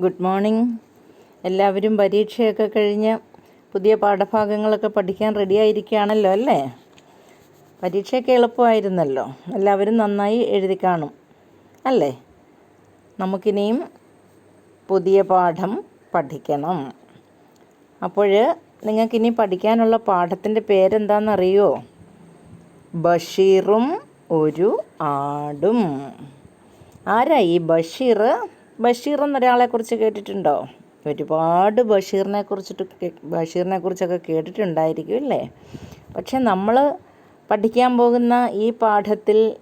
Good morning എല്ലാവരും പരീക്ഷയൊക്കെ കഴിഞ്ഞ് പുതിയ പാഠഭാഗങ്ങളൊക്കെ പഠിക്കാൻ റെഡി ആയിരിക്കുകയാണല്ലോ അല്ലേ? പരീക്ഷയൊക്കെ എളുപ്പമായിരുന്നല്ലോ. എല്ലാവരും നന്നായി എഴുതി കാണും അല്ലേ? നമുക്കിനിയും പുതിയ പാഠം പഠിക്കണം. അപ്പോൾ നിങ്ങൾക്കിനി പഠിക്കാനുള്ള പാഠത്തിന്റെ പേരെന്താണെന്നറിയോ? ബഷീറും ഒരു ആടും. ആരാ ഈ ബഷീർ ബഷീർ എന്നൊരാളെ കുറിച്ച് കേട്ടിട്ടുണ്ടോ? ഒരുപാട് ബഷീറിനെ കുറിച്ചിട്ട് ബഷീറിനെ കുറിച്ചൊക്കെ കേട്ടിട്ടുണ്ടായിരിക്കും അല്ലേ? പക്ഷെ നമ്മൾ പഠിക്കാൻ പോകുന്ന ഈ പാഠത്തിൽ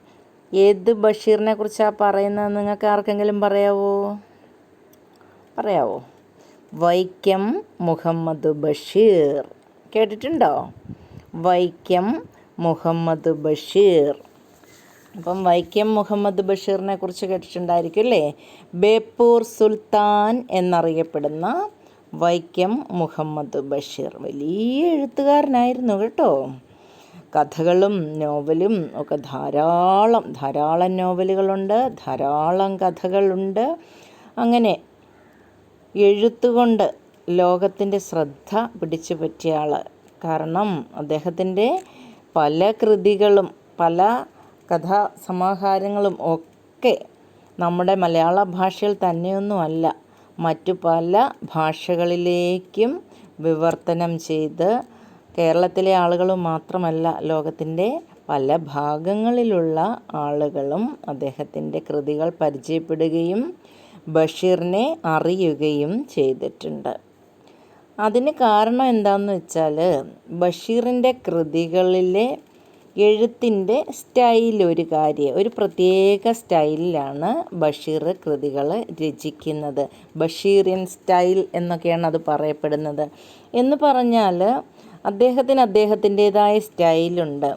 ഏത് ബഷീറിനെ കുറിച്ചാണ് പറയുന്നത് നിങ്ങൾക്ക് ആർക്കെങ്കിലും പറയാവോ? പറയാവോ? വൈക്കം മുഹമ്മദ് ബഷീർ. കേട്ടിട്ടുണ്ടോ? വൈക്കം മുഹമ്മദ് ബഷീർ. അപ്പം വൈക്കം മുഹമ്മദ് ബഷീറിനെ കുറിച്ച് കേട്ടിട്ടുണ്ടായിരിക്കും അല്ലേ? ബേപ്പൂർ സുൽത്താൻ എന്നറിയപ്പെടുന്ന വൈക്കം മുഹമ്മദ് ബഷീർ. വലിയ എഴുത്തുകാരനായിരുന്നു കേട്ടോ. കഥകളും നോവലും ഒക്കെ ധാരാളം ധാരാളം നോവലുകളുണ്ട് ധാരാളം കഥകളുണ്ട്. അങ്ങനെ എഴുത്തുകൊണ്ട് ലോകത്തിന്റെ ശ്രദ്ധ പിടിച്ചു പറ്റിയ ആൾ കാരണം അദ്ദേഹത്തിന്റെ പല കൃതികളും പല കഥാസമാഹാരങ്ങളും ഒക്കെ നമ്മുടെ മലയാള ഭാഷയിൽ തന്നെയൊന്നുമല്ല. മറ്റു പല ഭാഷകളിലേക്കും വിവർത്തനം ചെയ്ത് കേരളത്തിലെ ആളുകൾ മാത്രമല്ല ലോകത്തിന്റെ പല ഭാഗങ്ങളിലുള്ള ആളുകളും അദ്ദേഹത്തിന്റെ കൃതികൾ പരിചയപ്പെടുകയും ബഷീറിനെ അറിയുകയും ചെയ്തിട്ടുണ്ട്. അതിന് കാരണം എന്താണെന്ന് വെച്ചാൽ ബഷീറിന്റെ കൃതികളിലെ എഴുത്തിന്റെ സ്റ്റൈൽ ഒരു കാര്യം ഒരു പ്രത്യേക സ്റ്റൈലിലാണ് ബഷീർ കൃതികൾ രചിക്കുന്നത്. ബഷീറിയൻ സ്റ്റൈൽ എന്നൊക്കെയാണ് അത് പറയപ്പെടുന്നത്. എന്ന് പറഞ്ഞാൽ അദ്ദേഹത്തിന് അദ്ദേഹത്തിന്റേതായ സ്റ്റൈലുണ്ട്.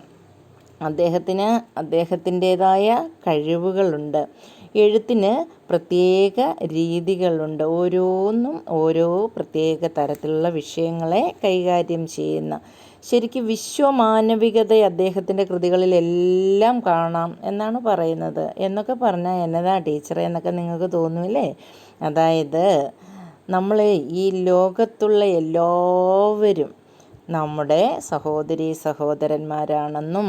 അദ്ദേഹത്തിന് അദ്ദേഹത്തിന്റേതായ കഴിവുകളുണ്ട്. എഴുത്തിന് പ്രത്യേക രീതികളുണ്ട്. ഓരോന്നും ഓരോ പ്രത്യേക തരത്തിലുള്ള വിഷയങ്ങളെ കൈകാര്യം ചെയ്യുന്ന ശരിക്കും വിശ്വമാനവികത അദ്ദേഹത്തിന്റെ കൃതികളിലെല്ലാം കാണാം എന്നാണ് പറയുന്നത്. എന്നൊക്കെ പറഞ്ഞാൽ എന്നതാ ടീച്ചറെ? എന്നൊക്കെ നിങ്ങൾക്ക് തോന്നുമില്ലേ അതായത് നമ്മൾ ഈ ലോകത്തുള്ള എല്ലാവരും നമ്മുടെ സഹോദരി സഹോദരന്മാരാണെന്നും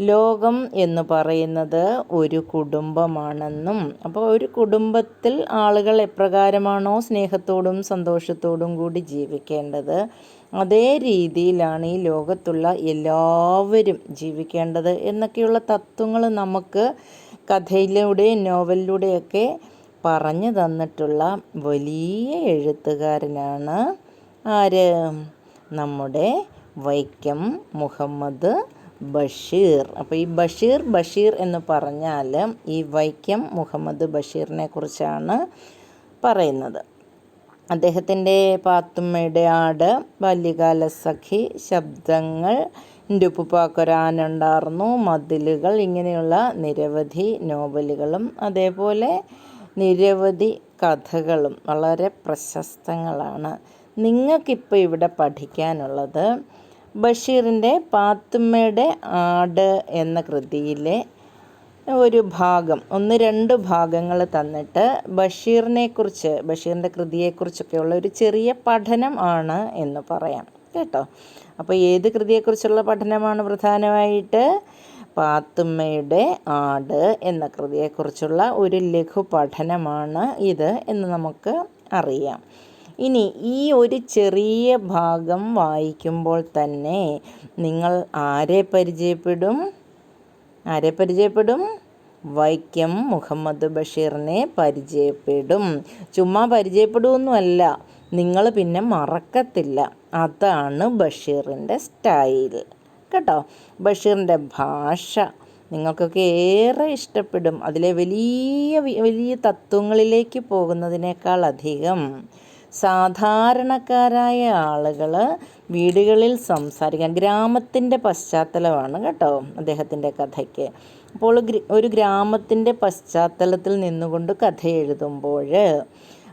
ലോകം എന്ന് പറയുന്നത് ഒരു കുടുംബമാണെന്നും. അപ്പോൾ ഒരു കുടുംബത്തിൽ ആളുകൾ എപ്രകാരമാണോ സ്നേഹത്തോടും സന്തോഷത്തോടും കൂടി ജീവിക്കേണ്ടത്? അതേ രീതിയിലാണ് ഈ ലോകത്തുള്ള എല്ലാവരും ജീവിക്കേണ്ടത് എന്നൊക്കെയുള്ള തത്വങ്ങൾ നമുക്ക് കഥയിലൂടെ നോവലിലൂടെയൊക്കെ പറഞ്ഞു തന്നിട്ടുള്ള വലിയ എഴുത്തുകാരനാണ് ആര്? നമ്മുടെ വൈക്കം മുഹമ്മദ് ബഷീർ. അപ്പോൾ ഈ ബഷീർ ബഷീർ എന്ന് പറഞ്ഞാൽ ഈ വൈക്കം മുഹമ്മദ് ബഷീറിനെ കുറിച്ചാണ് പറയുന്നത്. അദ്ദേഹത്തിന്റെ പാത്തുമ്മയുടെ ആട് ബാല്യകാല സഖി ശബ്ദങ്ങൾ ഉപ്പുപ്പാക്കൊരാനുണ്ടായിരുന്നു മതിലുകൾ ഇങ്ങനെയുള്ള നിരവധി നോവലുകളും അതേപോലെ നിരവധി കഥകളും വളരെ പ്രശസ്തങ്ങളാണ് നിങ്ങൾക്കിപ്പോൾ ഇവിടെ പഠിക്കാനുള്ളത് ബഷീറിന്റെ പാത്തുമ്മയുടെ ആട് എന്ന കൃതിയിലെ ഒരു ഭാഗം ഒന്ന് രണ്ട് ഭാഗങ്ങൾ തന്നിട്ട് ബഷീറിനെക്കുറിച്ച് ബഷീറിന്റെ കൃതിയെക്കുറിച്ചൊക്കെയുള്ള ഒരു ചെറിയ പഠനം ആണ് എന്ന് പറയാം കേട്ടോ? അപ്പോൾ ഏത് കൃതിയെക്കുറിച്ചുള്ള പഠനമാണ് പ്രധാനമായിട്ട്? പാത്തുമ്മയുടെ ആട് എന്ന കൃതിയെക്കുറിച്ചുള്ള ഒരു ലഘു പഠനമാണ് ഇത് എന്ന് നമുക്ക് അറിയാം. ഇനി ഈ ഒരു ചെറിയ ഭാഗം വായിക്കുമ്പോൾ തന്നെ നിങ്ങൾ ആരെ പരിചയപ്പെടും? ആരെ പരിചയപ്പെടും? വൈക്കം മുഹമ്മദ് ബഷീറിനെ പരിചയപ്പെടും. ചുമ്മാ പരിചയപ്പെടുമൊന്നുമല്ല നിങ്ങൾ പിന്നെ മറക്കത്തില്ല. അതാണ് ബഷീറിന്റെ സ്റ്റൈൽ. കേട്ടോ? ബഷീറിന്റെ ഭാഷ നിങ്ങൾക്കൊക്കെ ഏറെ ഇഷ്ടപ്പെടും. അതിലെ വലിയ വലിയ തത്വങ്ങളിലേക്ക് പോകുന്നതിനേക്കാൾ അധികം സാധാരണക്കാരായ ആളുകൾ വീടുകളിൽ സംസാരിക്കാൻ ഗ്രാമത്തിന്റെ പശ്ചാത്തലമാണ് കേട്ടോ അദ്ദേഹത്തിന്റെ കഥയ്ക്ക്. അപ്പോൾ ഒരു ഗ്രാമത്തിന്റെ പശ്ചാത്തലത്തിൽ നിന്നുകൊണ്ട് കഥ എഴുതുമ്പോൾ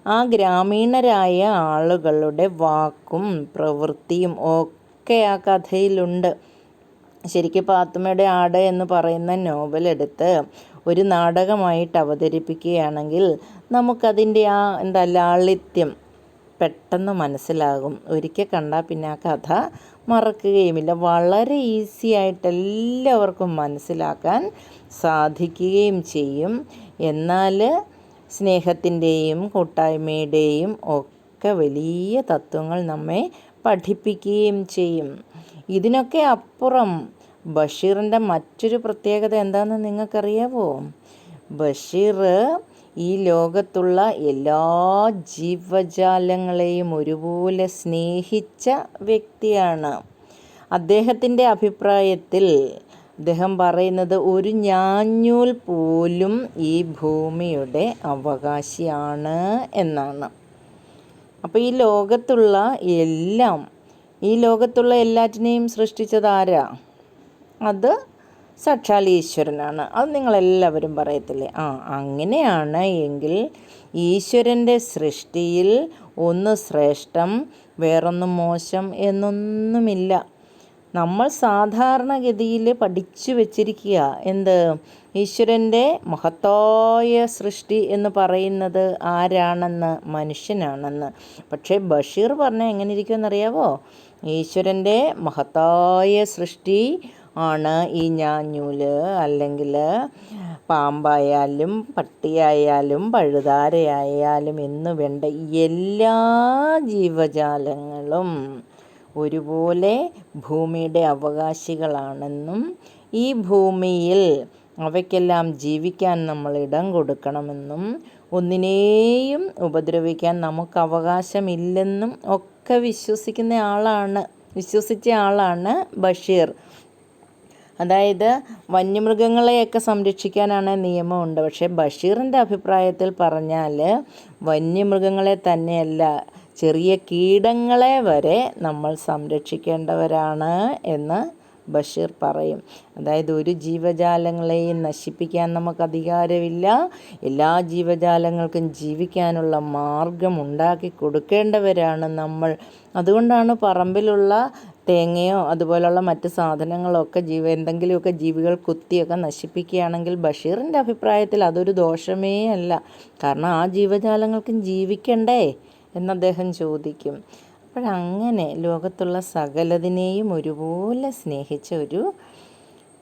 ആ ഗ്രാമീണരായ ആളുകളുടെ വാക്കും പ്രവൃത്തിയും ഒക്കെ ആ കഥയിലുണ്ട്. ശരിക്കും പാത്തുമ്മയുടെ ആട് എന്ന് പറയുന്ന നോവലെടുത്ത് ഒരു നാടകമായിട്ട് അവതരിപ്പിക്കുകയാണെങ്കിൽ നമുക്കതിന്റെ ആ എന്താ ലാളിത്യം പെട്ടെന്ന് മനസ്സിലാകും. ഒരിക്കൽ കണ്ടാൽ പിന്നെ ആ കഥ മറക്കുകയുമില്ല. വളരെ ഈസി ആയിട്ട് എല്ലാവർക്കും മനസ്സിലാക്കാൻ സാധിക്കുകയും ചെയ്യും. എന്നാൽ സ്നേഹത്തിന്റെയും കൂട്ടായ്മയുടെയും ഒക്കെ വലിയ തത്വങ്ങൾ നമ്മെ പഠിപ്പിക്കുകയും ചെയ്യും. ഇതിനൊക്കെ അപ്പുറം ബഷീറിന്റെ മറ്റൊരു പ്രത്യേകത എന്താണെന്ന് നിങ്ങൾക്കറിയാവോ? ബഷീർ ഈ ലോകത്തുള്ള എല്ലാ ജീവജാലങ്ങളെയും ഒരുപോലെ സ്നേഹിച്ച വ്യക്തിയാണ്. അദ്ദേഹത്തിന്റെ അഭിപ്രായത്തിൽ അദ്ദേഹം പറയുന്നത് ഒരു ഞാഞ്ഞൂൽ പോലും ഈ ഭൂമിയുടെ അവകാശിയാണ് എന്നാണ്. അപ്പോൾ ഈ ലോകത്തുള്ള എല്ലാം ഈ ലോകത്തുള്ള എല്ലാറ്റിനെയും സൃഷ്ടിച്ചത് ആരാ? അത് സാക്ഷാൽ ഈശ്വരനാണ് അത് നിങ്ങളെല്ലാവരും പറയത്തില്ലേ? ആ അങ്ങനെയാണ് എങ്കിൽ ഈശ്വരന്റെ സൃഷ്ടിയിൽ ഒന്ന് ശ്രേഷ്ഠം വേറൊന്ന് മോശം എന്നൊന്നുമില്ല. നമ്മൾ സാധാരണഗതിയിൽ പഠിച്ചു വച്ചിരിക്കുക. എന്ത്? ഈശ്വരന്റെ മഹത്തായ സൃഷ്ടി എന്ന് പറയുന്നത് ആരാണെന്ന്? മനുഷ്യനാണെന്ന്. പക്ഷേ ബഷീർ പറഞ്ഞാൽ എങ്ങനെ ഇരിക്കുമെന്നറിയാവോ? ഈശ്വരന്റെ മഹത്തായ സൃഷ്ടി ആണ് ഈ ഞാഞ്ഞൂൽ. അല്ലെങ്കിൽ പാമ്പായാലും പട്ടിയായാലും പഴുതാരയായാലും എന്ന് വേണ്ട എല്ലാ ജീവജാലങ്ങളും ഒരുപോലെ ഭൂമിയുടെ അവകാശികളാണെന്നും ഈ ഭൂമിയിൽ അവയ്ക്കെല്ലാം ജീവിക്കാൻ നമ്മൾ ഇടം കൊടുക്കണമെന്നും ഒന്നിനെയും ഉപദ്രവിക്കാൻ നമുക്ക് അവകാശമില്ലെന്നും ഒക്കെ വിശ്വസിക്കുന്ന ആളാണ് വിശ്വസിച്ച ആളാണ് ബഷീർ. അതായത് വന്യമൃഗങ്ങളെയൊക്കെ സംരക്ഷിക്കാനാണ് നിയമമുണ്ട്. പക്ഷേ ബഷീറിന്റെ അഭിപ്രായത്തിൽ പറഞ്ഞാൽ വന്യമൃഗങ്ങളെ തന്നെയല്ല ചെറിയ കീടങ്ങളെ വരെ നമ്മൾ സംരക്ഷിക്കേണ്ടവരാണ് എന്ന് ബഷീർ പറയും. അതായത് ഒരു ജീവജാലങ്ങളെയും നശിപ്പിക്കാൻ നമുക്ക് അധികാരമില്ല. എല്ലാ ജീവജാലങ്ങൾക്കും ജീവിക്കാനുള്ള മാർഗം ഉണ്ടാക്കി കൊടുക്കേണ്ടവരാണ് നമ്മൾ. അതുകൊണ്ടാണ് പറമ്പിലുള്ള തേങ്ങയോ അതുപോലുള്ള മറ്റ് സാധനങ്ങളൊക്കെ ജീവ എന്തെങ്കിലുമൊക്കെ ജീവികൾ കുത്തിയൊക്കെ നശിപ്പിക്കുകയാണെങ്കിൽ ബഷീറിന്റെ അഭിപ്രായത്തിൽ അതൊരു ദോഷമേ അല്ല. കാരണം ആ ജീവജാലങ്ങൾക്കും ജീവിക്കണ്ടേ എന്ന് അദ്ദേഹം ചോദിക്കും. അപ്പോഴങ്ങനെ ലോകത്തുള്ള സകലതിനെയും ഒരുപോലെ സ്നേഹിച്ച ഒരു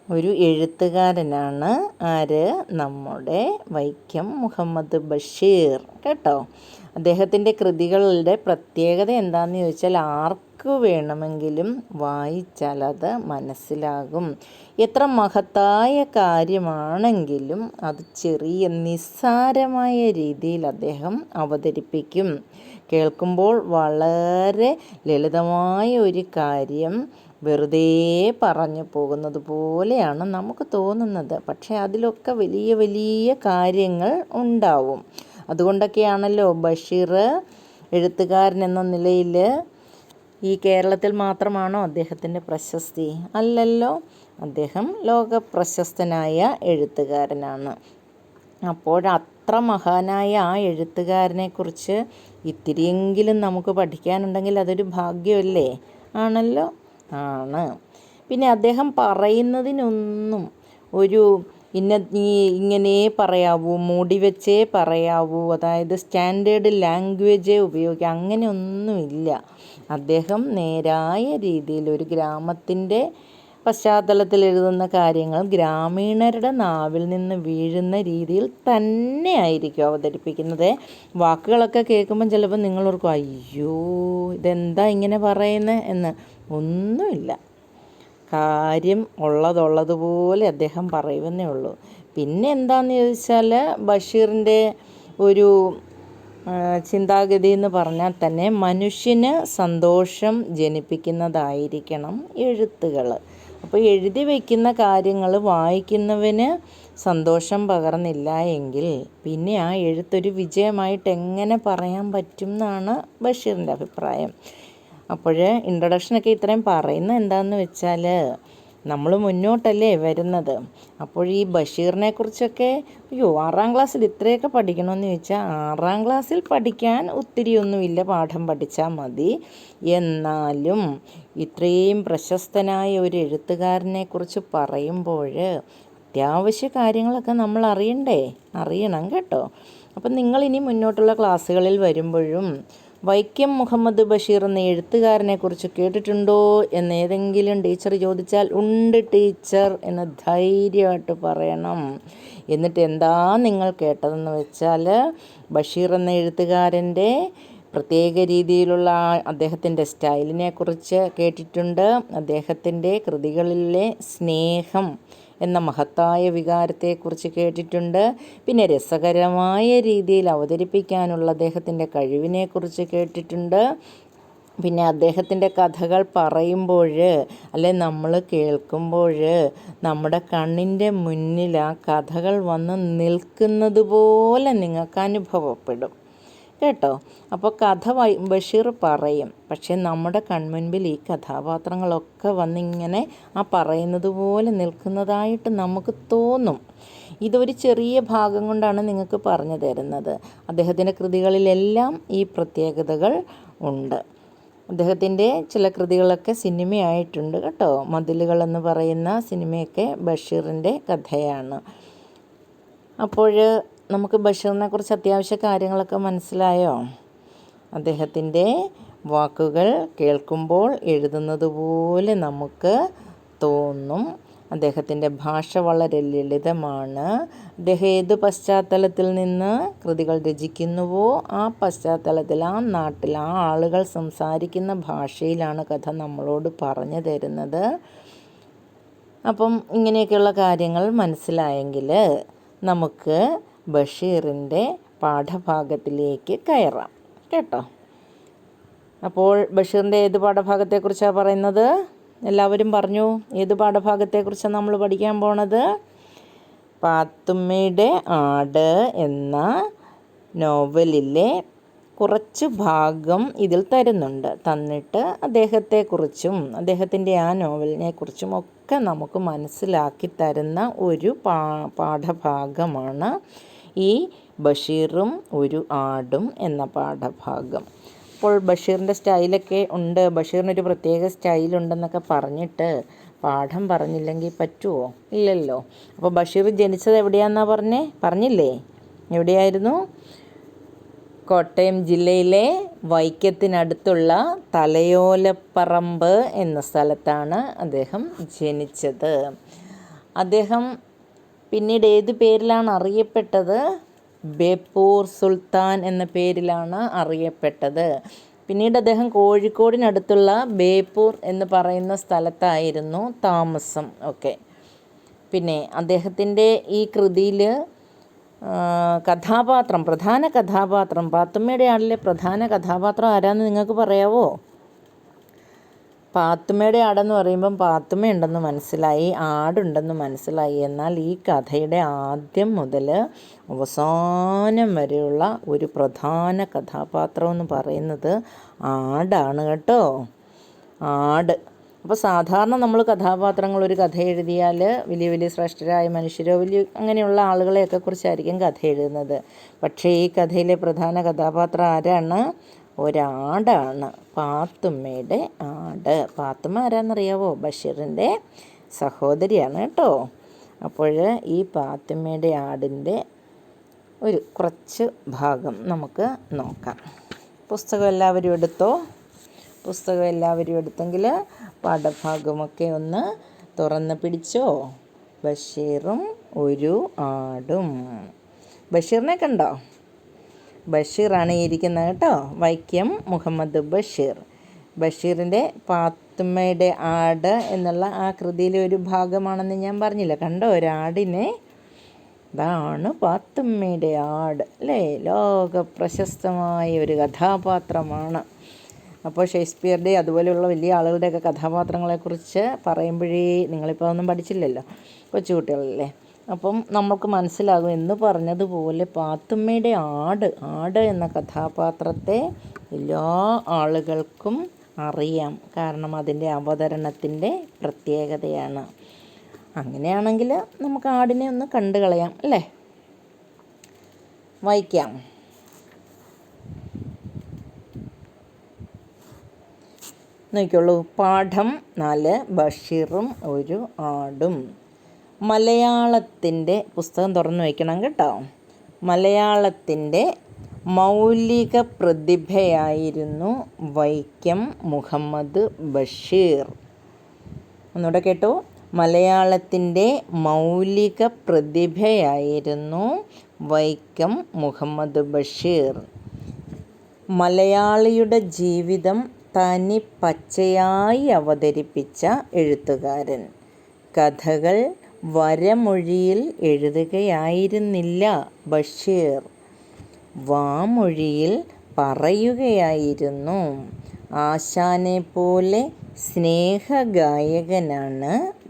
ഒരു എഴുത്തുകാരനാണ് ആര്? നമ്മുടെ വൈക്കം മുഹമ്മദ് ബഷീർ. കേട്ടോ? അദ്ദേഹത്തിന്റെ കൃതികളുടെ പ്രത്യേകത എന്താണെന്ന് ചോദിച്ചാൽ ആർക്ക് വേണമെങ്കിലും വായിച്ചാൽ അത് മനസ്സിലാകും. എത്ര മഹത്തായ കാര്യമാണെങ്കിലും അത് ചെറിയ നിസ്സാരമായ രീതിയിൽ അദ്ദേഹം അവതരിപ്പിക്കും. കേൾക്കുമ്പോൾ വളരെ ലളിതമായ ഒരു കാര്യം വെറുതെ പറഞ്ഞു പോകുന്നത് പോലെയാണ് നമുക്ക് തോന്നുന്നത്. പക്ഷേ അതിലൊക്കെ വലിയ വലിയ കാര്യങ്ങൾ ഉണ്ടാവും. അതുകൊണ്ടൊക്കെയാണല്ലോ ബഷീർ എഴുത്തുകാരൻ എന്ന നിലയിൽ ഈ കേരളത്തിൽ മാത്രമാണോ അദ്ദേഹത്തിന്റെ പ്രശസ്തി? അല്ലല്ലോ അദ്ദേഹം ലോക പ്രശസ്തനായ എഴുത്തുകാരനാണ്. അപ്പോൾ അത്ര മഹാനായ ആ എഴുത്തുകാരനെക്കുറിച്ച് ഇത്തിരിയെങ്കിലും നമുക്ക് പഠിക്കാനുണ്ടെങ്കിൽ അതൊരു ഭാഗ്യമല്ലേ? ആണല്ലോ? ആണ്. പിന്നെ അദ്ദേഹം പറയുന്നതിനൊന്നും ഒരു ഇന്ന ഈ ഇങ്ങനെ പറയാവൂ മൂടി വെച്ചേ പറയാവൂ. അതായത് സ്റ്റാൻഡേർഡ് ലാംഗ്വേജേ ഉപയോഗിക്കുക അങ്ങനെയൊന്നുമില്ല. അദ്ദേഹം നേരായ രീതിയിൽ ഒരു ഗ്രാമത്തിന്റെ പശ്ചാത്തലത്തിൽ എഴുതുന്ന കാര്യങ്ങൾ ഗ്രാമീണരുടെ നാവിൽ നിന്ന് വീഴുന്ന രീതിയിൽ തന്നെ ആയിരിക്കും അവതരിപ്പിക്കുന്നത്. വാക്കുകളൊക്കെ കേൾക്കുമ്പം ചിലപ്പോൾ നിങ്ങളോർക്കും അയ്യോ ഇതെന്താ ഇങ്ങനെ പറയുന്നത് എന്ന്. ഒന്നുമില്ല. കാര്യം ഉള്ളതുള്ളതുപോലെ അദ്ദേഹം പറയുമെന്നേ ഉള്ളൂ. പിന്നെ എന്താണെന്ന് ചോദിച്ചാൽ ബഷീറിന്റെ ഒരു ചിന്താഗതി എന്ന് പറഞ്ഞാൽ തന്നെ മനുഷ്യന് സന്തോഷം ജനിപ്പിക്കുന്നതായിരിക്കണം എഴുത്തുകൾ അപ്പോൾ എഴുതി വയ്ക്കുന്ന കാര്യങ്ങൾ വായിക്കുന്നവന് സന്തോഷം പകർന്നില്ല എങ്കിൽ പിന്നെ ആ എഴുത്തൊരു വിജയമായിട്ട് എങ്ങനെ പറയാൻ പറ്റും എന്നാണ് ബഷീറിന്റെ അഭിപ്രായം. അപ്പോൾ ഇൻട്രൊഡക്ഷനൊക്കെ ഇത്രയും പറയുന്നത് എന്താണെന്ന് വെച്ചാൽ നമ്മൾ മുന്നോട്ടല്ലേ വരുന്നത്. അപ്പോൾ ഈ ബഷീറിനെ കുറിച്ചൊക്കെ അയ്യോ ആറാം ക്ലാസ്സിൽ ഇത്രയൊക്കെ പഠിക്കണമെന്ന് ചോദിച്ചാൽ ആറാം ക്ലാസ്സിൽ പഠിക്കാൻ ഒത്തിരിയൊന്നുമില്ല പാഠം പഠിച്ചാൽ മതി. എന്നാലും ഇത്രയും പ്രശസ്തനായ ഒരു എഴുത്തുകാരനെ കുറിച്ച് പറയുമ്പോൾ അത്യാവശ്യ കാര്യങ്ങളൊക്കെ നമ്മൾ അറിയണ്ടേ? അറിയണം കേട്ടോ. അപ്പം നിങ്ങളിനി മുന്നോട്ടുള്ള ക്ലാസ്സുകളിൽ വരുമ്പോഴും വൈക്കം മുഹമ്മദ് ബഷീർ എന്ന എഴുത്തുകാരനെക്കുറിച്ച് കേട്ടിട്ടുണ്ടോ എന്ന് ഏതെങ്കിലും ടീച്ചർ ചോദിച്ചാൽ ഉണ്ട് ടീച്ചർ എന്ന് ധൈര്യമായിട്ട് പറയണം. എന്നിട്ട് എന്താ നിങ്ങൾ കേട്ടതെന്ന് വെച്ചാൽ ബഷീർ എന്ന എഴുത്തുകാരന്റെ പ്രത്യേക രീതിയിലുള്ള അദ്ദേഹത്തിന്റെ സ്റ്റൈലിനെക്കുറിച്ച് കേട്ടിട്ടുണ്ട്. അദ്ദേഹത്തിന്റെ കൃതികളിലെ സ്നേഹം എന്ന മഹത്തായ വികാരത്തെക്കുറിച്ച് കേട്ടിട്ടുണ്ട്. പിന്നെ രസകരമായ രീതിയിൽ അവതരിപ്പിക്കാനുള്ള അദ്ദേഹത്തിന്റെ കഴിവിനെക്കുറിച്ച് കേട്ടിട്ടുണ്ട്. പിന്നെ അദ്ദേഹത്തിന്റെ കഥകൾ പറയുമ്പോൾ അല്ലെ നമ്മൾ കേൾക്കുമ്പോൾ നമ്മുടെ കണ്ണിന്റെ മുന്നിൽ ആ കഥകൾ വന്ന് നിൽക്കുന്നത് പോലെ നിങ്ങൾക്ക് അനുഭവപ്പെടും. കേട്ടോ. അപ്പോൾ കഥ ബഷീർ പറയും. പക്ഷേ നമ്മുടെ കൺമുൻപിൽ ഈ കഥാപാത്രങ്ങളൊക്കെ വന്നിങ്ങനെ ആ പറയുന്നത് പോലെ നിൽക്കുന്നതായിട്ട് നമുക്ക് തോന്നും. ഇതൊരു ചെറിയ ഭാഗം കൊണ്ടാണ് നിങ്ങൾക്ക് പറഞ്ഞു തരുന്നത്. അദ്ദേഹത്തിന്റെ കൃതികളിലെല്ലാം ഈ പ്രത്യേകതകൾ ഉണ്ട്. അദ്ദേഹത്തിന്റെ ചില കൃതികളൊക്കെ സിനിമയായിട്ടുണ്ട് കേട്ടോ. മതിലുകൾ എന്ന് പറയുന്ന സിനിമയൊക്കെ ബഷീറിന്റെ കഥയാണ്. അപ്പോൾ നമുക്ക് ബഷീറിനെ കുറിച്ച് അത്യാവശ്യ കാര്യങ്ങളൊക്കെ മനസ്സിലായോ? അദ്ദേഹത്തിന്റെ വാക്കുകൾ കേൾക്കുമ്പോൾ എഴുതുന്നത് പോലെ നമുക്ക് തോന്നും. അദ്ദേഹത്തിന്റെ ഭാഷ വളരെ ലളിതമാണ്. അദ്ദേഹം ഏത് പശ്ചാത്തലത്തിൽ നിന്ന് കൃതികൾ രചിക്കുന്നുവോ ആ പശ്ചാത്തലത്തിൽ ആ നാട്ടിൽ ആ ആളുകൾ സംസാരിക്കുന്ന ഭാഷയിലാണ് കഥ നമ്മളോട് പറഞ്ഞു തരുന്നത്. അപ്പം ഇങ്ങനെയൊക്കെയുള്ള കാര്യങ്ങൾ മനസ്സിലായെങ്കിൽ നമുക്ക് ബഷീറിന്റെ പാഠഭാഗത്തിലേക്ക് കയറാം. കേട്ടോ? അപ്പോൾ ബഷീറിന്റെ ഏത് പാഠഭാഗത്തെക്കുറിച്ചാണ് പറയുന്നത്? എല്ലാവരും പറഞ്ഞു ഏത് പാഠഭാഗത്തെക്കുറിച്ചാണ് നമ്മൾ പഠിക്കാൻ പോണത്? പാത്തുമ്മയുടെ ആട് എന്ന നോവലിലെ കുറച്ച് ഭാഗം ഇതിൽ തരുന്നുണ്ട്. തന്നിട്ട് അദ്ദേഹത്തെക്കുറിച്ചും അദ്ദേഹത്തിന്റെ ആ നോവലിനെ കുറിച്ചും ഒക്കെ നമുക്ക് മനസ്സിലാക്കി തരുന്ന ഒരു പാഠഭാഗമാണ് ഈ ബഷീറും ഒരു ആടും എന്ന പാഠഭാഗം. അപ്പോൾ ബഷീറിന്റെ സ്റ്റൈലൊക്കെ ഉണ്ട്. ബഷീറിനൊരു പ്രത്യേക സ്റ്റൈലുണ്ടെന്നൊക്കെ പറഞ്ഞിട്ട് പാഠം പറഞ്ഞില്ലെങ്കിൽ പറ്റുമോ ഇല്ലല്ലോ. അപ്പോൾ ബഷീർ ജനിച്ചത് എവിടെയാണെന്നാണ് പറഞ്ഞേ? പറഞ്ഞില്ലേ? എവിടെയായിരുന്നു? കോട്ടയം ജില്ലയിലെ വൈക്കത്തിനടുത്തുള്ള തലയോലപ്പറമ്പ് എന്ന സ്ഥലത്താണ് അദ്ദേഹം ജനിച്ചത്. അദ്ദേഹം പിന്നീട് ഏത് പേരിലാണ് അറിയപ്പെട്ടത്? ബേപ്പൂർ സുൽത്താൻ എന്ന പേരിലാണ് അറിയപ്പെട്ടത്. പിന്നീട് അദ്ദേഹം കോഴിക്കോടിനടുത്തുള്ള ബേപ്പൂർ എന്ന് പറയുന്ന സ്ഥലത്തായിരുന്നു താമസം. ഒക്കെ പിന്നെ അദ്ദേഹത്തിന്റെ ഈ കൃതിയിൽ കഥാപാത്രം പ്രധാന കഥാപാത്രം പാത്തുമ്മയുടെ ആളിലെ പ്രധാന കഥാപാത്രം ആരാന്ന് നിങ്ങൾക്ക് പറയാവോ? പാത്തുമ്മയുടെ ആടെന്ന് പറയുമ്പം പാത്തുമ്മയുണ്ടെന്ന് മനസ്സിലായി ആടുണ്ടെന്ന് മനസ്സിലായി. എന്നാൽ ഈ കഥയുടെ ആദ്യം മുതൽ അവസാനം വരെയുള്ള ഒരു പ്രധാന കഥാപാത്രം എന്ന് പറയുന്നത് ആടാണ് കേട്ടോ. ആട്. അപ്പോൾ സാധാരണ നമ്മൾ കഥാപാത്രങ്ങൾ ഒരു കഥ എഴുതിയാൽ വലിയ വലിയ ശ്രേഷ്ഠരായ മനുഷ്യരോ വലിയ അങ്ങനെയുള്ള ആളുകളെയൊക്കെ കുറിച്ചായിരിക്കും കഥ എഴുതുന്നത്. പക്ഷേ ഈ കഥയിലെ പ്രധാന കഥാപാത്രം ആരാണ്? ഒരാടാണ്. പാത്തുമ്മയുടെ ആട്. പാത്തുമ്മ ആരാന്നറിയാവോ? ബഷീറിന്റെ സഹോദരിയാണ് കേട്ടോ. അപ്പോൾ ഈ പാത്തുമ്മയുടെ ആടിന്റെ ഒരു കുറച്ച് ഭാഗം നമുക്ക് നോക്കാം. പുസ്തകം എല്ലാവരും എടുത്തോ? പുസ്തകം എല്ലാവരും എടുത്തെങ്കിൽ പാഠഭാഗമൊക്കെ ഒന്ന് തുറന്ന് പിടിച്ചോ? ബഷീറും ഒരു ആടും. ബഷീറിനെ കണ്ടോ? ബഷീറാണ് ഇരിക്കുന്നത് കേട്ടോ. വൈക്കം മുഹമ്മദ് ബഷീർ. ബഷീറിന്റെ പാത്തുമ്മയുടെ ആട് എന്നുള്ള ആ കൃതിയിലെ ഒരു ഭാഗമാണെന്ന് ഞാൻ പറഞ്ഞില്ല. കണ്ടോ? ഒരാടിനെ അതാണ് പാത്തുമ്മയുടെ ആട് അല്ലേ? ലോക പ്രശസ്തമായ ഒരു കഥാപാത്രമാണ്. അപ്പോൾ ഷേക്സ്പിയറുടെ അതുപോലെയുള്ള വലിയ ആളുകളുടെയൊക്കെ കഥാപാത്രങ്ങളെക്കുറിച്ച് പറയുമ്പോഴേ നിങ്ങളിപ്പോൾ ഒന്നും പഠിച്ചില്ലല്ലോ കൊച്ചുകുട്ടികളല്ലേ? അപ്പം നമുക്ക് മനസ്സിലാകും എന്ന് പറഞ്ഞതുപോലെ പാത്തുമ്മയുടെ ആട് ആട് എന്ന കഥാപാത്രത്തെ എല്ലാ ആളുകൾക്കും അറിയാം. കാരണം അതിന്റെ അവതരണത്തിന്റെ പ്രത്യേകതയാണ്. അങ്ങനെയാണെങ്കിൽ നമുക്ക് ആടിനെ ഒന്ന് കണ്ടു കളയാം അല്ലേ? വായിക്കാം. നോക്കിയുള്ളൂ പാഠം നാല് ബഷീറും ഒരു ആടും. മലയാളത്തിന്റെ പുസ്തകം തുറന്നു വയ്ക്കണം കേട്ടോ. മലയാളത്തിന്റെ മൗലിക പ്രതിഭയായിരുന്നു വൈക്കം മുഹമ്മദ് ബഷീർ. ഒന്നുകൂടെ കേട്ടോ. മലയാളത്തിന്റെ മൗലിക പ്രതിഭയായിരുന്നു വൈക്കം മുഹമ്മദ് ബഷീർ. മലയാളിയുടെ ജീവിതം തനി പച്ചയായി അവതരിപ്പിച്ച എഴുത്തുകാരൻ. കഥകൾ വരമൊഴിയിൽ എഴുതുകയായിരുന്നില്ല ബഷീർ. വാമൊഴിയിൽ പറയുകയായിരുന്നു ആശാനെ പോലെ സ്നേഹഗായകനാണ്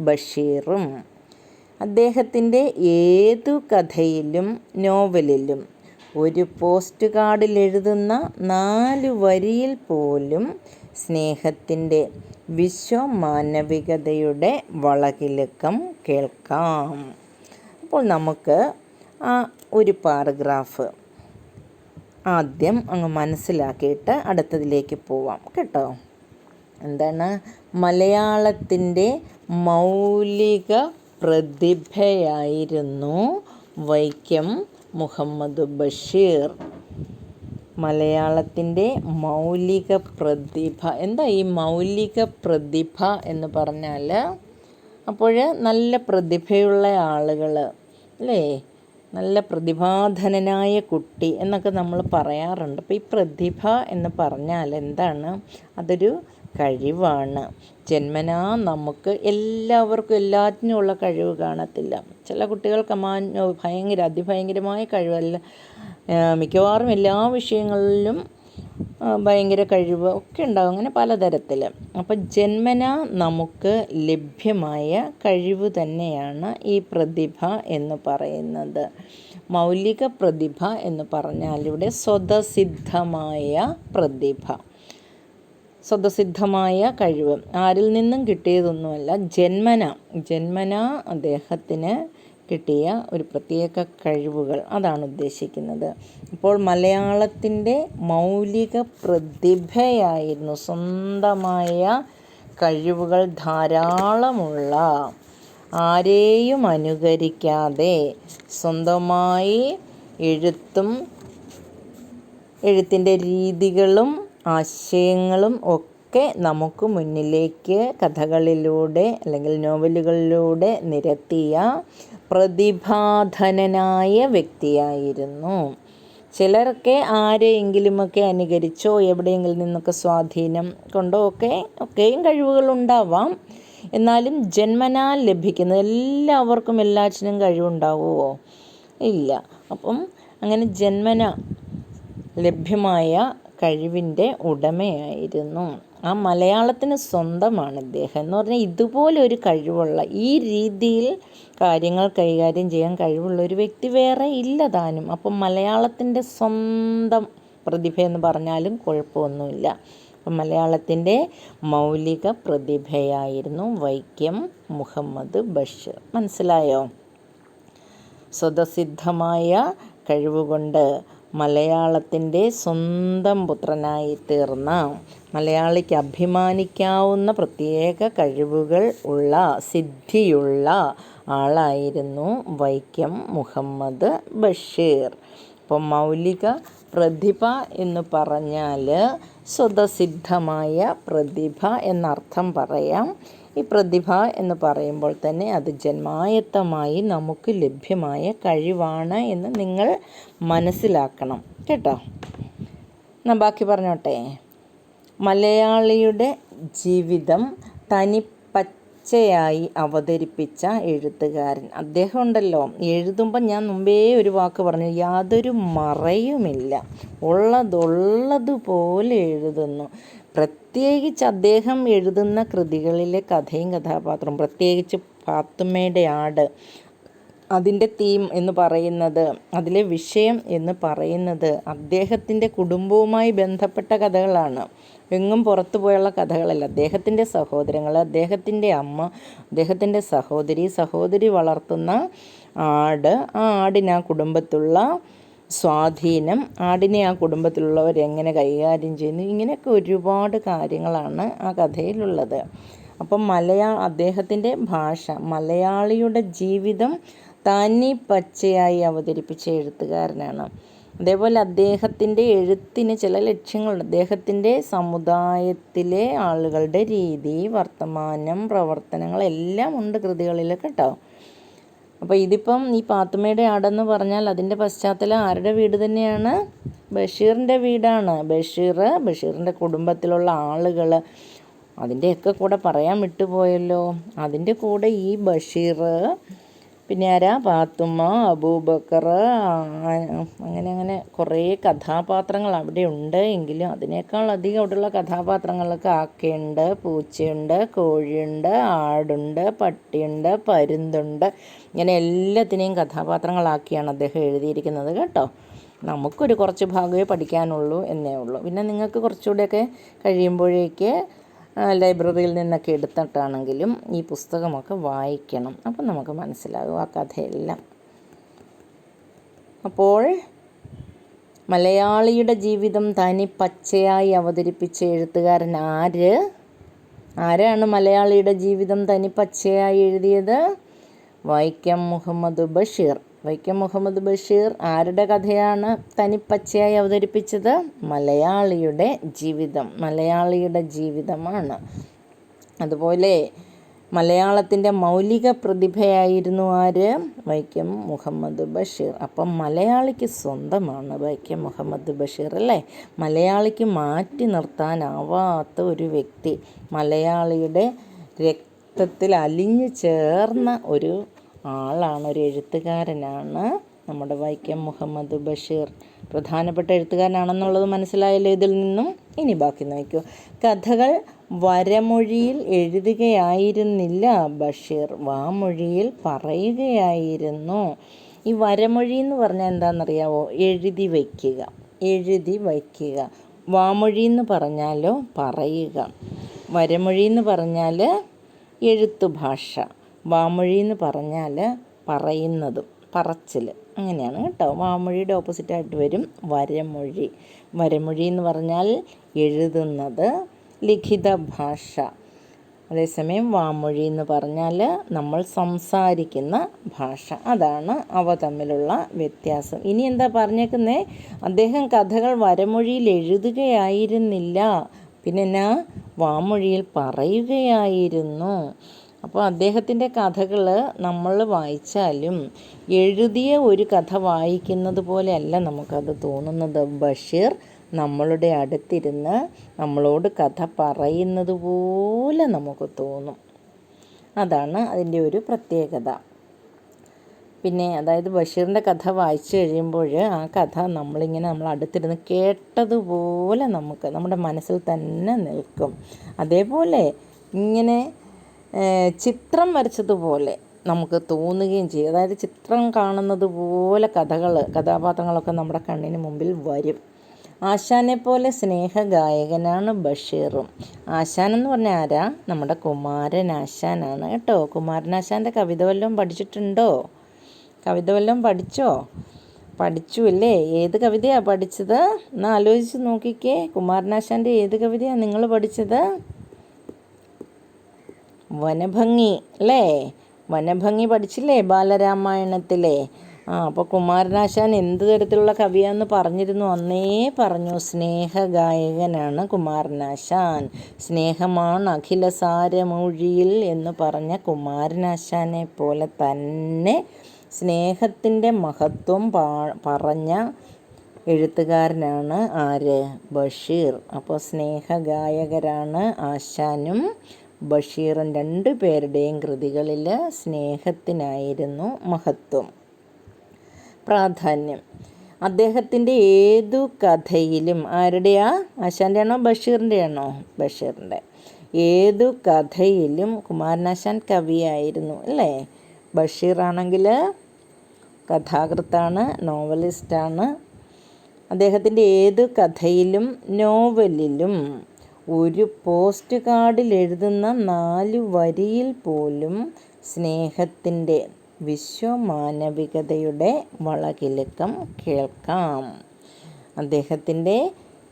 ബഷീറും. അദ്ദേഹത്തിന്റെ ഏതു കഥയിലും നോവലിലും ഒരു പോസ്റ്റ് കാർഡിൽ എഴുതുന്ന നാല് വരിയിൽ പോലും സ്നേഹത്തിന്റെ വിശ്വമാനവികതയുടെ വളകിലക്കം കേൾക്കാം. അപ്പോൾ നമുക്ക് ആ ഒരു പാരഗ്രാഫ് ആദ്യം അങ്ങ് മനസ്സിലാക്കിയിട്ട് അടുത്തതിലേക്ക് പോവാം. കേട്ടോ? എന്താണ്? മലയാളത്തിന്റെ മൗലിക പ്രതിഭയായിരുന്നു വൈക്കം മുഹമ്മദ് ബഷീർ. മലയാളത്തിന്റെ മൗലിക പ്രതിഭ. എന്താ ഈ മൗലിക പ്രതിഭ എന്ന് പറഞ്ഞാൽ? അപ്പോൾ നല്ല പ്രതിഭയുള്ള ആളുകൾ അല്ലേ? നല്ല പ്രതിഭാധനനായ കുട്ടി എന്നൊക്കെ നമ്മൾ പറയാറുണ്ട്. അപ്പോൾ ഈ പ്രതിഭ എന്ന് പറഞ്ഞാൽ എന്താണ്? അതൊരു കഴിവാണ്. ജന്മനാ നമുക്ക് എല്ലാവർക്കും എല്ലാറ്റിനും ഉള്ള കഴിവ് കാണത്തില്ല. ചില കുട്ടികൾക്ക് മാ ഭയങ്കര അതിഭയങ്കരമായ കഴിവല്ല. മിക്കവാറും എല്ലാ വിഷയങ്ങളിലും ഭയങ്കര കഴിവ് ഒക്കെ ഉണ്ടാകും അങ്ങനെ പലതരത്തിൽ. അപ്പം ജന്മന നമുക്ക് ലഭ്യമായ കഴിവ് തന്നെയാണ് ഈ പ്രതിഭ എന്ന് പറയുന്നത്. മൗലിക പ്രതിഭ എന്ന് പറഞ്ഞാൽ ഇവിടെ സ്വതസിദ്ധമായ പ്രതിഭ. സ്വതസിദ്ധമായ കഴിവ്. ആരിൽ നിന്നും കിട്ടിയതൊന്നുമല്ല ജന്മന. ജന്മന അദ്ദേഹത്തിന് കിട്ടിയ ഒരു പ്രത്യേക കഴിവുകൾ അതാണ് ഉദ്ദേശിക്കുന്നത്. അപ്പോൾ മലയാളത്തിന്റെ മൗലിക പ്രതിഭയായിരുന്നു സ്വന്തമായ കഴിവുകൾ ധാരാളമുള്ള. ആരെയും അനുകരിക്കാതെ സ്വന്തമായി എഴുത്തും എഴുത്തിന്റെ രീതികളും ആശയങ്ങളും ഒക്കെ നമുക്ക് മുന്നിലേക്ക് കഥകളിലൂടെ അല്ലെങ്കിൽ നോവലുകളിലൂടെ നിരത്തിയ പ്രതിഭാധനനായ വ്യക്തിയായിരുന്നു. ചിലരൊക്കെ ആരെയെങ്കിലുമൊക്കെ അനുകരിച്ചോ എവിടെയെങ്കിലും നിന്നൊക്കെ സ്വാധീനം കൊണ്ടോ ഒക്കെ ഒക്കെയും കഴിവുകളുണ്ടാവാം. എന്നാലും ജന്മനാൽ ലഭിക്കുന്ന എല്ലാവർക്കും എല്ലാറ്റിനും കഴിവുണ്ടാവുമോ ഇല്ല. അപ്പം അങ്ങനെ ജന്മന ലഭ്യമായ കഴിവിന്റെ ഉടമയായിരുന്നു. ആ മലയാളത്തിന് സ്വന്തമാണ് ഇദ്ദേഹം എന്ന് പറഞ്ഞാൽ ഇതുപോലെ ഒരു കഴിവുള്ള ഈ രീതിയിൽ കാര്യങ്ങൾ കൈകാര്യം ചെയ്യാൻ കഴിവുള്ള ഒരു വ്യക്തി വേറെ ഇല്ല താനും. അപ്പം മലയാളത്തിന്റെ സ്വന്തം പ്രതിഭ എന്ന് പറഞ്ഞാലും കുഴപ്പമൊന്നുമില്ല. അപ്പം മലയാളത്തിന്റെ മൗലിക പ്രതിഭയായിരുന്നു വൈക്കം മുഹമ്മദ് ബഷീർ. മനസ്സിലായോ? സ്വതസിദ്ധമായ കഴിവുകൊണ്ട് മലയാളത്തിന്റെ സ്വന്തം പുത്രനായി തീർന്ന മലയാളിക്ക് അഭിമാനിക്കാവുന്ന പ്രത്യേക കഴിവുകൾ ഉള്ള സിദ്ധിയുള്ള ആളായിരുന്നു വൈക്കം മുഹമ്മദ് ബഷീർ. അപ്പം മൗലിക പ്രതിഭ എന്ന് പറഞ്ഞാൽ സ്വതസിദ്ധമായ പ്രതിഭ എന്നർത്ഥം പറയാം. ഈ പ്രതിഭ എന്ന് പറയുമ്പോൾ തന്നെ അത് ജന്മായത്തമായി നമുക്ക് ലഭ്യമായ കഴിവാണ് എന്ന് നിങ്ങൾ മനസ്സിലാക്കണം. കേട്ടോ? എന്നാൽ ബാക്കി പറഞ്ഞോട്ടെ. മലയാളിയുടെ ജീവിതം തനി പച്ചയായി അവതരിപ്പിച്ച എഴുത്തുകാരൻ. അദ്ദേഹം ഉണ്ടല്ലോ എഴുതുമ്പോൾ ഞാൻ മുമ്പേ ഒരു വാക്ക് പറഞ്ഞു യാതൊരു മറയുമില്ല. ഉള്ളതുള്ളതുപോലെ എഴുതുന്നു. പ്രത്യേകിച്ച് അദ്ദേഹം എഴുതുന്ന കൃതികളിലെ കഥയും കഥാപാത്രവും പ്രത്യേകിച്ച് പാത്തുമ്മയുടെ ആട് അതിന്റെ തീം എന്ന് പറയുന്നത് അതിലെ വിഷയം എന്ന് പറയുന്നത് അദ്ദേഹത്തിന്റെ കുടുംബവുമായി ബന്ധപ്പെട്ട കഥകളാണ്. എങ്ങും പുറത്തു പോയുള്ള കഥകളല്ല. അദ്ദേഹത്തിന്റെ സഹോദരങ്ങൾ അദ്ദേഹത്തിന്റെ അമ്മ അദ്ദേഹത്തിന്റെ സഹോദരി സഹോദരി വളർത്തുന്ന ആട് ആ ആടിന് ആ കുടുംബത്തുള്ള സ്വാധീനം ആടിനെ ആ കുടുംബത്തിലുള്ളവർ എങ്ങനെ കൈകാര്യം ചെയ്യുന്നു ഇങ്ങനെയൊക്കെ ഒരുപാട് കാര്യങ്ങളാണ് ആ കഥയിലുള്ളത്. അപ്പം മലയാ അദ്ദേഹത്തിന്റെ ഭാഷ മലയാളിയുടെ ജീവിതം തനി പച്ചയായി അവതരിപ്പിച്ച എഴുത്തുകാരനാണ്. അതേപോലെ അദ്ദേഹത്തിന്റെ എഴുത്തിന് ചില ലക്ഷ്യങ്ങളുണ്ട്. അദ്ദേഹത്തിന്റെ സമുദായത്തിലെ ആളുകളുടെ രീതി വർത്തമാനം പ്രവർത്തനങ്ങൾ എല്ലാം ഉണ്ട് കൃതികളിൽ കേട്ടോ അപ്പോൾ ഇതിപ്പം ഈ പാത്തുമ്മയുടെ ആടെന്ന് പറഞ്ഞാൽ അതിന്റെ പശ്ചാത്തലം ആരുടെ വീട് തന്നെയാണ്? ബഷീറിന്റെ വീടാണ്. ബഷീർ ബഷീറിന്റെ കുടുംബത്തിലുള്ള ആളുകൾ. അതിന്റെയൊക്കെ കൂടെ പറയാൻ വിട്ടുപോയല്ലോ. അതിന്റെ കൂടെ ഈ ബഷീർ പിന്നെ ആരാ? പാത്തുമ്മ അബൂബക്കർ അങ്ങനെ അങ്ങനെ കുറേ കഥാപാത്രങ്ങൾ അവിടെ ഉണ്ട്. എങ്കിലും അതിനേക്കാൾ അധികം അവിടെയുള്ള കഥാപാത്രങ്ങളൊക്കെ ആക്കയുണ്ട്. പൂച്ചയുണ്ട് കോഴിയുണ്ട് ആടുണ്ട് പട്ടിയുണ്ട് പരുന്തുണ്ട്. ഇങ്ങനെ എല്ലാത്തിനെയും കഥാപാത്രങ്ങളാക്കിയാണ് അദ്ദേഹം എഴുതിയിരിക്കുന്നത് കേട്ടോ. നമുക്കൊരു കുറച്ച് ഭാഗമേ പഠിക്കാനുള്ളൂ എന്നേ ഉള്ളൂ. പിന്നെ നിങ്ങൾക്ക് കുറച്ചുകൂടെയൊക്കെ കഴിയുമ്പോഴേക്ക് ലൈബ്രറിയിൽ നിന്നൊക്കെ എടുത്തിട്ടാണെങ്കിലും ഈ പുസ്തകമൊക്കെ വായിക്കണം. അപ്പം നമുക്ക് മനസ്സിലാകും ആ കഥയെല്ലാം. അപ്പോൾ മലയാളിയുടെ ജീവിതം തനി പച്ചയായി അവതരിപ്പിച്ച എഴുത്തുകാരൻ ആര്? ആരാണ് മലയാളിയുടെ ജീവിതം തനി പച്ചയായി എഴുതിയത്? വൈക്കം മുഹമ്മദ് ബഷീർ. വൈക്കം മുഹമ്മദ് ബഷീർ ആരുടെ കഥയാണ് തനിപ്പച്ചയായി അവതരിപ്പിച്ചത്? മലയാളിയുടെ ജീവിതം മലയാളിയുടെ ജീവിതമാണ്. അതുപോലെ മലയാളത്തിന്റെ മൗലിക പ്രതിഭയായിരുന്നു ആര്? വൈക്കം മുഹമ്മദ് ബഷീർ. അപ്പം മലയാളിക്ക് സ്വന്തമാണ് വൈക്കം മുഹമ്മദ് ബഷീർ അല്ലേ? മലയാളിക്ക് മാറ്റി നിർത്താനാവാത്ത ഒരു വ്യക്തി മലയാളിയുടെ രക്തത്തിൽ അലിഞ്ഞു ചേർന്ന ഒരു ആളാണ് ഒരു എഴുത്തുകാരനാണ് നമ്മുടെ വൈക്കം മുഹമ്മദ് ബഷീർ. പ്രധാനപ്പെട്ട എഴുത്തുകാരനാണെന്നുള്ളത് മനസ്സിലായല്ലോ ഇതിൽ നിന്നും. ഇനി ബാക്കി നോക്കൂ. കഥകൾ വരമൊഴിയിൽ എഴുതുകയായിരുന്നില്ല ബഷീർ. വാമൊഴിയിൽ പറയുകയായിരുന്നു. ഈ വരമൊഴി എന്ന് പറഞ്ഞാൽ എന്താണെന്നറിയാവോ? എഴുതി വയ്ക്കുക. എഴുതി വയ്ക്കുക. വാമൊഴി എന്ന് പറഞ്ഞാലോ പറയുക. വരമൊഴി എന്ന് പറഞ്ഞാൽ എഴുത്തു ഭാഷ വാമൊഴി എന്ന് പറഞ്ഞാൽ പറയുന്നതും പറച്ചിൽ അങ്ങനെയാണ് കേട്ടോ. വാമൊഴിയുടെ ഓപ്പോസിറ്റായിട്ട് വരും വരമൊഴി. വരമൊഴി എന്ന് പറഞ്ഞാൽ എഴുതുന്നത് ലിഖിത ഭാഷ. അതേസമയം വാമൊഴി എന്ന് പറഞ്ഞാൽ നമ്മൾ സംസാരിക്കുന്ന ഭാഷ. അതാണ് അവ തമ്മിലുള്ള വ്യത്യാസം. ഇനി എന്താ പറഞ്ഞേക്കുന്നേ? അദ്ദേഹം കഥകൾ വരമൊഴിയിൽ എഴുതുകയായിരുന്നില്ല. പിന്നെ വാമൊഴിയിൽ പറയുകയായിരുന്നു. അപ്പോൾ അദ്ദേഹത്തിന്റെ കഥകൾ നമ്മൾ വായിച്ചാലും എഴുതിയ ഒരു കഥ വായിക്കുന്നത് പോലെയല്ല നമുക്കത് തോന്നുന്നത്. ബഷീർ നമ്മളുടെ അടുത്തിരുന്ന് നമ്മളോട് കഥ പറയുന്നത് പോലെ നമുക്ക് തോന്നും. അതാണ് അതിന്റെ ഒരു പ്രത്യേകത. പിന്നെ അതായത് ബഷീറിന്റെ കഥ വായിച്ചു കഴിയുമ്പോൾ ആ കഥ നമ്മളിങ്ങനെ നമ്മൾ അടുത്തിരുന്ന് കേട്ടതുപോലെ നമുക്ക് നമ്മുടെ മനസ്സിൽ തന്നെ നിൽക്കും. അതേപോലെ ഇങ്ങനെ ചിത്രം വരച്ചതുപോലെ നമുക്ക് തോന്നുകയും ചെയ്യും. അതായത് ചിത്രം കാണുന്നത് പോലെ കഥകൾ കഥാപാത്രങ്ങളൊക്കെ നമ്മുടെ കണ്ണിന് മുമ്പിൽ വരും. ആശാനെ പോലെ സ്നേഹഗായകനാണ് ബഷീറും. ആശാൻ എന്ന് പറഞ്ഞാൽ ആരാ? നമ്മുടെ കുമാരൻ ആശാനാണ്. കേട്ടോ? കുമാരനാശാന്റെ കവിത വല്ലതും പഠിച്ചിട്ടുണ്ടോ? കവിത വല്ലതും പഠിച്ചോ? പഠിച്ചു അല്ലേ? ഏത് കവിതയാണ് പഠിച്ചത്? എന്നാൽ ആലോചിച്ച് നോക്കിക്കേ. കുമാരനാശാന്റെ ഏത് കവിതയാണ് നിങ്ങൾ പഠിച്ചത്? വനഭംഗി അല്ലേ? വനഭംഗി പഠിച്ചില്ലേ ബാലരാമായണത്തിലെ? ആ അപ്പോൾ കുമാരനാശാൻ എന്ത് തരത്തിലുള്ള കവിയാന്ന് പറഞ്ഞിരുന്നു? അന്നേ പറഞ്ഞു സ്നേഹഗായകനാണ് കുമാരനാശാൻ. സ്നേഹമാണ് അഖിലസാരമൊഴിയിൽ എന്ന് പറഞ്ഞ കുമാരനാശാനെ പോലെ തന്നെ സ്നേഹത്തിന്റെ മഹത്വം പറഞ്ഞ എഴുത്തുകാരനാണ് ആര്? ബഷീർ. അപ്പോൾ സ്നേഹഗായകരാണ് ആശാനും ബഷീറും രണ്ടു പേരുടെയും കൃതികളിൽ സ്നേഹത്തിനായിരുന്നു മഹത്വം. പ്രാധാന്യം. അദ്ദേഹത്തിന്റെ ഏതു കഥയിലും ആരുടെയാ? ആശാന്റെ ആണോ ബഷീറിന്റെ ആണോ ബഷീറിന്റെ ഏതു കഥയിലും കുമാരനാശാൻ കവിയായിരുന്നു അല്ലേ? ബഷീറാണെങ്കിൽ കഥാകൃത്താണ് നോവലിസ്റ്റാണ്. അദ്ദേഹത്തിന്റെ ഏത് കഥയിലും നോവലിലും ഒരു പോസ്റ്റ് കാർഡിൽ എഴുതുന്ന നാല് വരിയിൽ പോലും സ്നേഹത്തിന്റെ വിശ്വമാനവികതയുടെ വളകിലക്കം കേൾക്കാം. അദ്ദേഹത്തിന്റെ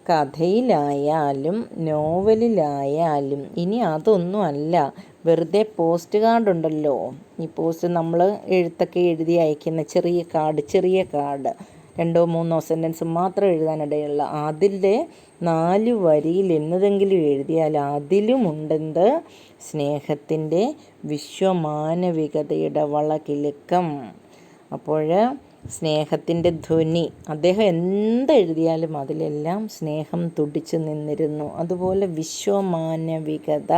കഥയിലായാലും നോവലിലായാലും ഇനി അതൊന്നും അല്ല വെറുതെ പോസ്റ്റ് കാർഡ് ഉണ്ടല്ലോ. ഈ പോസ്റ്റ് നമ്മൾ എഴുത്തൊക്കെ എഴുതി അയക്കുന്ന ചെറിയ കാർഡ് ചെറിയ കാർഡ്. രണ്ടോ മൂന്നോ സെന്റൻസ് മാത്രം എഴുതാനിടയുള്ള അതിന്റെ നാല് വരിയിൽ എന്നതെങ്കിലും എഴുതിയാൽ അതിലുമുണ്ടെന്ത്? സ്നേഹത്തിന്റെ വിശ്വമാനവികതയുടെ വളകിലുക്കം. അപ്പോൾ സ്നേഹത്തിന്റെ ധ്വനി. അദ്ദേഹം എന്തെഴുതിയാലും അതിലെല്ലാം സ്നേഹം തുടിച്ചു നിന്നിരുന്നു. അതുപോലെ വിശ്വമാനവികത.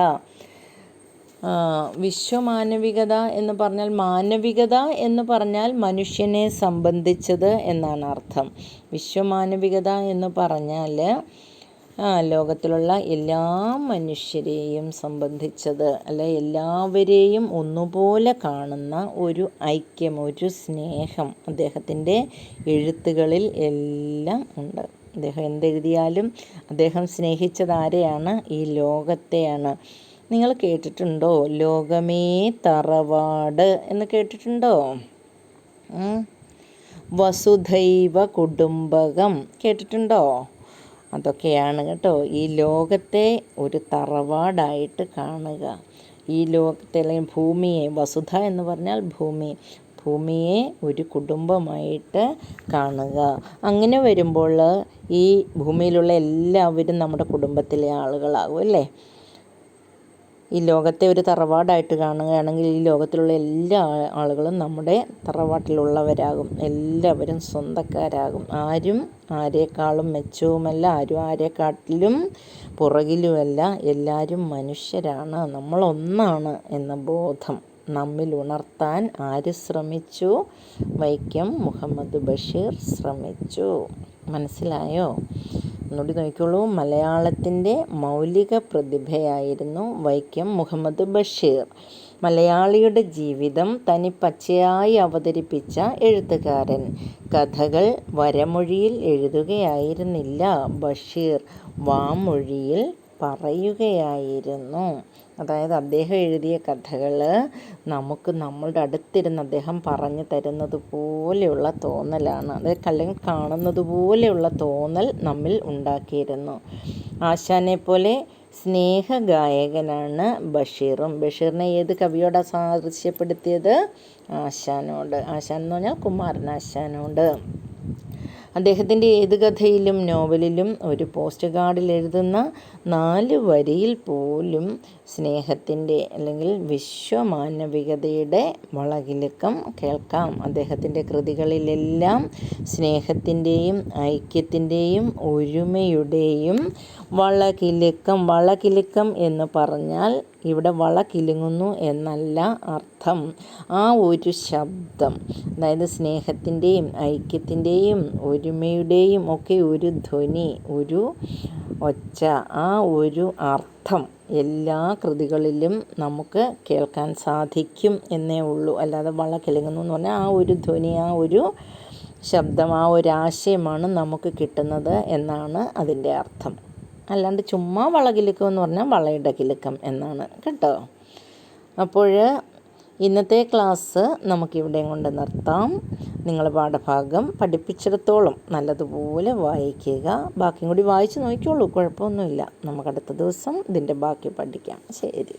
വിശ്വമാനവികത എന്ന് പറഞ്ഞാൽ മാനവികത എന്ന് പറഞ്ഞാൽ മനുഷ്യനെ സംബന്ധിച്ചത് എന്നാണ് അർത്ഥം. വിശ്വമാനവികത എന്ന് പറഞ്ഞാൽ ലോകത്തിലുള്ള എല്ലാ മനുഷ്യരെയും സംബന്ധിച്ചത് അല്ലെ എല്ലാവരെയും ഒന്നുപോലെ കാണുന്ന ഒരു ഐക്യം ഒരു സ്നേഹം അദ്ദേഹത്തിന്റെ എഴുത്തുകളിൽ എല്ലാം ഉണ്ട്. അദ്ദേഹം എന്തെഴുതിയാലും അദ്ദേഹം സ്നേഹിച്ചത് ആരെയാണ് ഈ ലോകത്തെയാണ്. നിങ്ങൾ കേട്ടിട്ടുണ്ടോ? ലോകമേ തറവാട് എന്ന് കേട്ടിട്ടുണ്ടോ? വസുധൈവ കുടുംബകം കേട്ടിട്ടുണ്ടോ? അതൊക്കെയാണ് കേട്ടോ. ഈ ലോകത്തെ ഒരു തറവാടായിട്ട് കാണുക. ഈ ലോകത്തെ അല്ലെങ്കിൽ ഭൂമിയെ വസുധ എന്ന് പറഞ്ഞാൽ ഭൂമി. ഭൂമിയെ ഒരു കുടുംബമായിട്ട് കാണുക. അങ്ങനെ വരുമ്പോൾ ഈ ഭൂമിയിലുള്ള എല്ലാവരും നമ്മുടെ കുടുംബത്തിലെ ആളുകളാകും അല്ലേ? ഈ ലോകത്തെ ഒരു തറവാടായിട്ട് കാണുകയാണെങ്കിൽ ഈ ലോകത്തിലുള്ള എല്ലാ ആളുകളും നമ്മുടെ തറവാട്ടിലുള്ളവരാകും. എല്ലാവരും സ്വന്തക്കാരാകും. ആരും ആരെക്കാളും മെച്ചവുമല്ല ആരും ആരെക്കാട്ടിലും പുറകിലുമല്ല. എല്ലാവരും മനുഷ്യരാണ്. നമ്മളൊന്നാണ് എന്ന ബോധം നമ്മിൽ ഉണർത്താൻ ആര് ശ്രമിച്ചു? വൈക്കം മുഹമ്മദ് ബഷീർ ശ്രമിച്ചു. മനസ്സിലായോ? ഒന്നുകൂടി നോക്കിക്കോളൂ. മലയാളത്തിന്റെ മൗലിക പ്രതിഭയായിരുന്നു വൈക്കം മുഹമ്മദ് ബഷീർ. മലയാളിയുടെ ജീവിതം തനി പച്ചയായി അവതരിപ്പിച്ച എഴുത്തുകാരൻ. കഥകൾ വരമൊഴിയിൽ എഴുതുകയായിരുന്നില്ല ബഷീർ. വാമൊഴിയിൽ പറയുകയായിരുന്നു. അതായത് അദ്ദേഹം എഴുതിയ കഥകൾ നമുക്ക് നമ്മളുടെ അടുത്തിരുന്ന് അദ്ദേഹം പറഞ്ഞു തരുന്നത് പോലെയുള്ള തോന്നലാണ്. അതായത് അല്ലെങ്കിൽ കാണുന്നത് പോലെയുള്ള തോന്നൽ നമ്മിൽ ഉണ്ടാക്കിയിരുന്നു. ആശാനെ പോലെ സ്നേഹഗായകനാണ് ബഷീറും. ബഷീറിനെ ഏത് കവിയോടാണ് സാദൃശ്യപ്പെടുത്തിയത്? ആശാനോട്. ആശാൻ എന്ന് പറഞ്ഞാൽ കുമാരനാശാനോട് അദ്ദേഹത്തിന്റെ ഏത് കഥയിലും നോവലിലും ഒരു പോസ്റ്റ് കാർഡിൽ എഴുതുന്ന നാല് വരിയിൽ പോലും സ്നേഹത്തിന്റെ അല്ലെങ്കിൽ വിശ്വമാനവികതയുടെ വളകിലക്കം കേൾക്കാം. അദ്ദേഹത്തിന്റെ കൃതികളിലെല്ലാം സ്നേഹത്തിന്റെയും ഐക്യത്തിന്റെയും ഒരുമയുടെയും വളകിലക്കം വളകിലക്കം എന്ന് പറഞ്ഞാൽ ഇവിടെ വളകിലുങ്ങുന്നു എന്നല്ല അർത്ഥം. ആ ഒരു ശബ്ദം അതായത് സ്നേഹത്തിന്റെയും ഐക്യത്തിന്റെയും ഒരുമയുടെയും ഒക്കെ ഒരു ധ്വനി ഒരു ഒച്ച ആ ഒരു അർത്ഥം എല്ലാ കൃതികളിലും നമുക്ക് കേൾക്കാൻ സാധിക്കും എന്നേ ഉള്ളൂ. അല്ലാതെ വള എന്ന് പറഞ്ഞാൽ ആ ഒരു ധ്വനി ആ ഒരു ശബ്ദം ആ ഒരു ആശയമാണ് നമുക്ക് കിട്ടുന്നത് എന്നാണ് അതിന്റെ അർത്ഥം. അല്ലാണ്ട് ചുമ്മാ വളകിലുക്കം എന്ന് പറഞ്ഞാൽ വളയുടെ കിലുക്കം എന്നാണ് കേട്ടോ. അപ്പോൾ ഇന്നത്തെ ക്ലാസ് നമുക്കിവിടെ കൊണ്ട് നിർത്താം. നിങ്ങൾ പാഠഭാഗം പഠിപ്പിച്ചിടത്തോളം നല്ലതുപോലെ വായിക്കുക. ബാക്കിയും കൂടി വായിച്ച് നോക്കിക്കോളൂ കുഴപ്പമൊന്നുമില്ല. നമുക്കടുത്ത ദിവസം ഇതിന്റെ ബാക്കി പഠിക്കാം. ശരി.